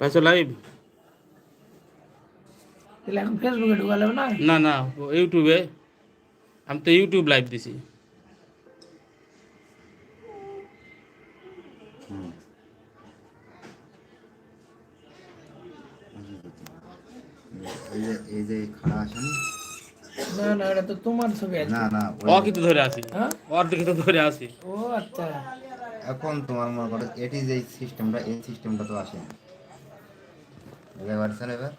পাইছো লাইভ এখন ফেসবুকে ঢুকালে না? না না ইউটিউবে আমি তো ইউটিউব লাইভ দিছি। এই যে খাড়া না না এটা তো তোমার ছবি আছে। না না ও কিন্তু ধরে আসি হ্যাঁ? ওর দিকে তো ধরে আসি ও আচ্ছা। এখন তোমার মনে করো এটি যে সিস্টেমটা এই সিস্টেমটা তো আসে বুঝতে পারছেন এবার?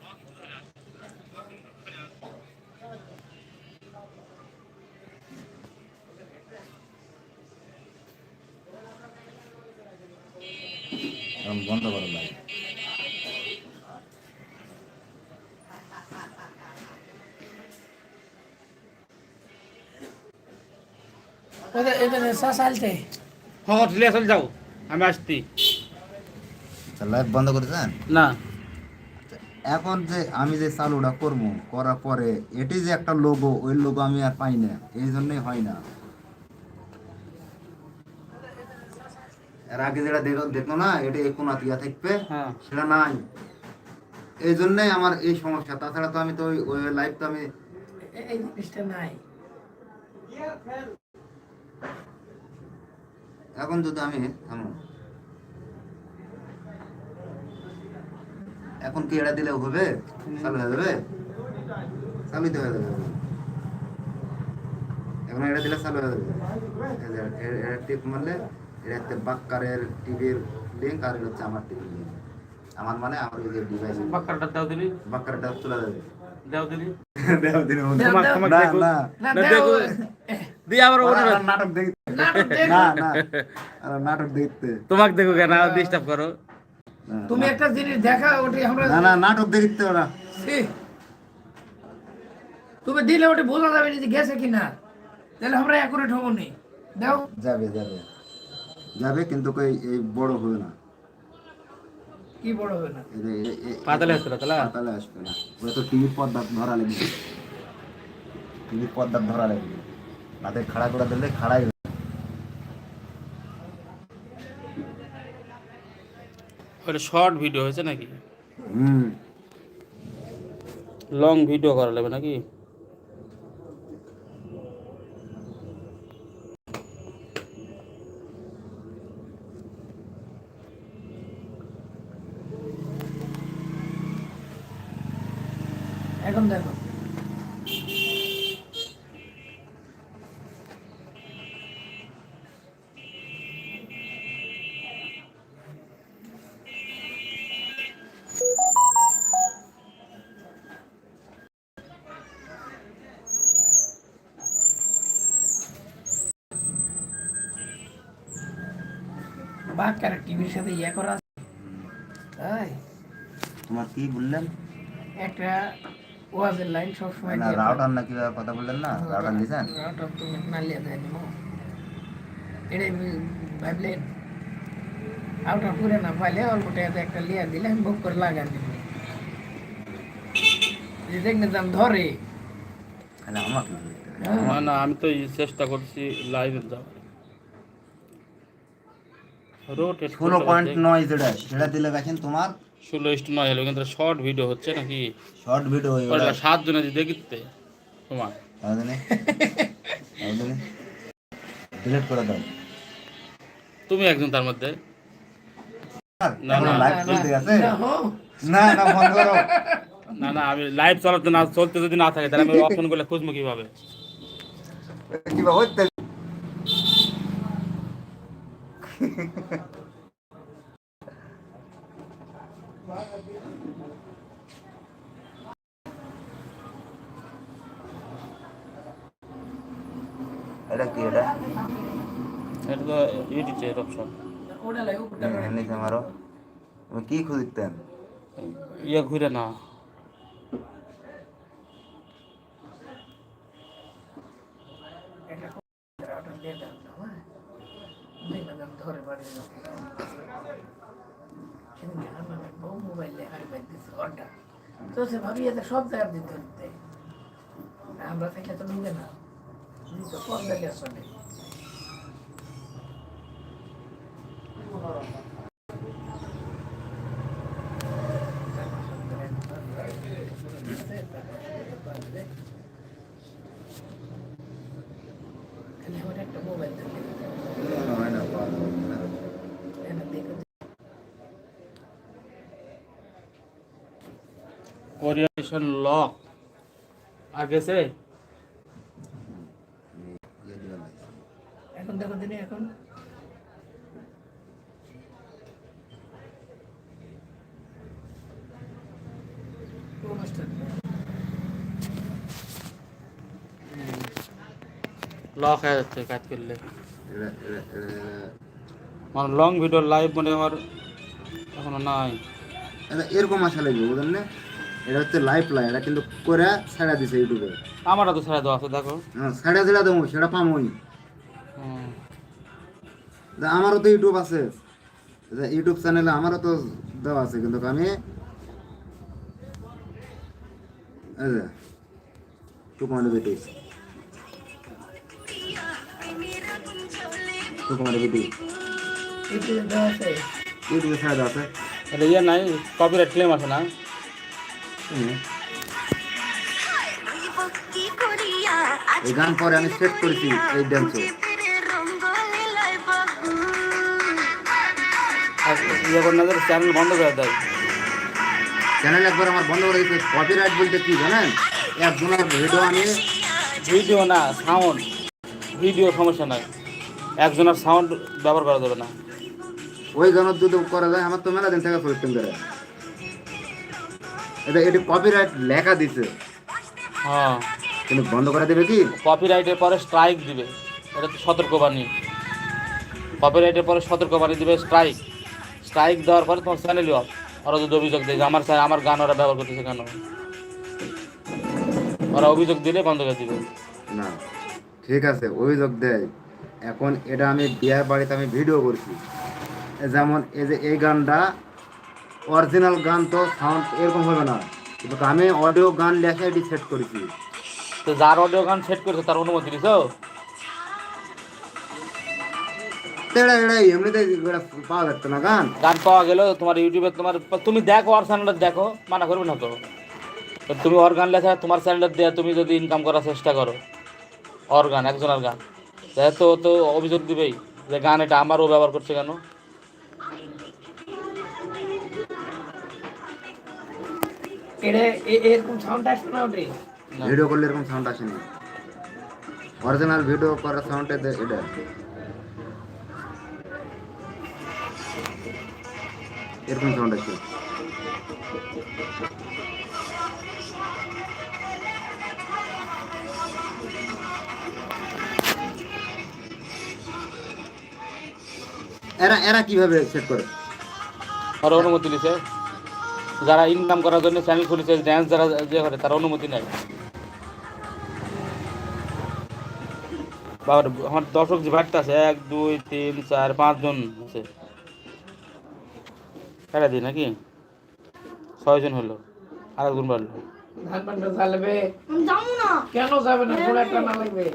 বন্ধ করো এখানে সাসালতে হ্যাঁ চলে যাও। আমি আসছি। লাইট বন্ধ করেছেন না। এখন যে আমি যে চালুটা করব করার পরে এটি যে একটা লোগো ওই লোগো আমি আর পাই না এই জন্যই হয় না। এর আগে যেটা দেখো না এটা এই কোনা তিয়া থাকবে হ্যাঁ। সেটা নাই। এই জন্যই আমার এই সমস্যা। তাছাড়া তো আমি তো ওই- ওই লাইভ তো আমি এই জিনিসটা নাই। এখন যদি আমি থামো। এখন কি এটা দিলে হবে? চালু হয়ে যাবে? চালুতে হয়ে যাবে এখন এটা দিলে চালু হয়ে যাবে। এটা টিপ মারলে এটা একটা বাক্কারের টিভির লিঙ্ক আর এটা হচ্ছে আমার টিভির লিঙ্ক আমার মানে আমার ওই যে ডিভাইস বাক্কারটা দাও দিলি। বাক্কারটা চলে যাবে। দাও দিলি। দেও দিন তোমাক তোমাক দেখো না না। না, দেখো। দেখো। দি আবার ওটা। নাটক দেখতে। নাটক দেখো। না। না নাটক দেখতে। তোমাক দেখো কেন ডিস্টার্ব করো। তুমি একটা জিনিস দেখা ওটি আমরা না না নাটক দেখতে ওরা। তুমি দিলে ওটি বোঝা যাবে না যে গেছে কিনা তাহলে আমরা অ্যাকুরেট হব নি। দাও। যাবে যাবে। যাবে কিন্তু কই এই বড় হবে না। কি বড় হবে না? পাতালে আসবে না, তাহলে? পাতালে আসবে না। ওটা তো টিভির পর্দা ধরা লাগবে টিভির পর্দা ধরা লাগবে মাথায় খাড়া করে দিলে খাড়াই ওটা শর্ট ভিডিও হয়েছে নাকি? হুম। লং ভিডিও করা লাগবে নাকি? এখন দেখো। বাক্যার টিভির সাথে ইয়ে করা আছে। তাই? তোমার কি বললেন? একটা ওয়াজের লাইন সবসময় না রাউটার না কীভাবে কথা বললেন না? রাউটার দিয়েছেন রাউটার তুমি না লিয়ে এটা ভাবলেন আউটার পুরে না পাইলে অল্প টাকাতে একটা লিয়া দিলে আমি বুক করে লাগান দিব। যে দেখলে দাম ধরে। আমাকে। হ্যাঁ। না না আমি তো চেষ্টা করছি লাইভে যাও রোটেট ষোলো পয়েন্ট নয় যেটা সেটা দিলে গেছেন তোমার ষোলো ইস্ট নয় হলো কিন্তু শর্ট ভিডিও হচ্ছে নাকি? শর্ট ভিডিও সাত জনে যদি দেখিতে তোমার। ডিলিট করে দাও। তুমি একজন তার মধ্যে। না, না, লাইভ না, চলতে আছে? না, না না করো। না না আমি লাইভ চালাতে না চলতে যদি না থাকে তাহলে আমি অপশন করলে খুঁজবো কীভাবে হচ্ছে এটা কি এটা এটা তো এডিটের অপশন ওটা তুমি কি খুঁজতেন ইয়ে ঘুরে না এটা রাউটার লিয়ে দাও না, হ্যাঁ? দেখলে দাম ধরে বাড়ি যাও। সেদিন আমার বউ মোবাইল লেখা দিচ্ছে অর্ডার তো সে ভাবি এতে সব জায়গার দিতে হতে আমরা থাকলে তো নিবে না। দিত পর্দা আমার একটা মোবাইল দেখে হয় না পাওয়া যাবে না। এনে দেখে ওরিয়েন্টেশন লক। এখন দেখো দিনে এখন। লক হয়ে যাচ্ছে কাজ করলে। মানে লং ভিডিও লাইভ মানে আমার এখনও নাই। এরকম আসা লাগবে বুঝলেন না? এটা হচ্ছে লাইফ লাইন এটা কিন্তু করে ছাড়া দিছে ইউটিউবে। আমারও তো ছাড়া দেওয়া আছে দেখো। হ্যাঁ ছেড়া দিলা দেবো সেটা পামই। আমারও তো ইউটিউব আছে। ইউটিউব চ্যানেলে আমারও তো দেওয়া আছে কিন্তু আমি এই যে টুকুমারি বেটি বেটি ইউটিউবে দেওয়া আছে। ইউটিউবে ছেড়া দেওয়া আছে। এটা ইয়ে নাই কপিরাইট ক্লেম আছে না। এই গান পরে আমি সেট করেছি এই ড্যান্স না চ্যানেল বন্ধ করে দেয় চ্যানেল একবার আমার বন্ধ করে দিচ্ছে কপিরাইট বলতে কি জানেন? একজনের ভিডিও আমি ভিডিও না সাউন্ড ভিডিও সমস্যা নাই। একজনের সাউন্ড ব্যবহার করা যাবে না। ওই গানের যদি করা যায় আমার তো মেলা দিন থেকে সিস্টেম করে। এটা এটি কপিরাইট লেখা দিছে। হ্যাঁ। কিন্তু বন্ধ করে দেবে কি? কপিরাইটের পরে স্ট্রাইক দিবে। এটা তো সতর্কবাণী। কপিরাইটের পরে সতর্কবাণী দিবে স্ট্রাইক স্ট্রাইক দেওয়ার পরে তোমার চ্যানেলই অফ ওরা যদি অভিযোগ দেয় আমার চা- আমার গান ওরা ব্যবহার করতেছে কেন? ওরা অভিযোগ দিলে বন্ধ করে দিবে। না ঠিক আছে অভিযোগ দেয়। এখন এটা আমি বিয়ের বাড়িতে আমি ভিডিও করছি। যেমন এই যে এই গানটা অরিজিনাল গান তো সাউন্ড এরকম হবে না। কিন্তু আমি অডিও গান লেখা এটি সেট করেছি। তো যার অডিও গান সেট করেছে তার অনুমতি দিছো এটা এটা এমনিতে পাওয়া যাচ্ছে না গান। গান পাওয়া গেল তোমার ইউটিউবে তোমার তুমি দেখো ওর চ্যানেলটা দেখো মানা করবে না তো। তুমি ওর গান লেখা তোমার চ্যানেলটা দিয়ে তুমি যদি ইনকাম করার চেষ্টা করো। ওর গান একজনের গান। তো তো অভিযোগ দিবেই যে গান এটা আমারও ব্যবহার করছে কেন? এটা এ- এরকম সাউন্ড আসবে না ওটা ভিডিও করলে এরকম সাউন্ড আসেনি। অরিজিনাল ভিডিও করার সাউন্ড এটা। এরকম সাউন্ড আছে এরা এরা কীভাবে সেট করে? আর অনুমতি দিছে যারা ইনকাম করার জন্য চ্যানেল খুলেছে ড্যান্স যারা যে করে তার অনুমতি নেয়। বাবার আমার দর্শক যে বাড়তে আছে এক দুই তিন চার পাঁচজন আছে। কেটে দিই নাকি? ছয়জন হলো আর একজন বাড়লো। ধান পান্ডা চালাবে যাব না। কেন যাবে না? একটা না লাগবে।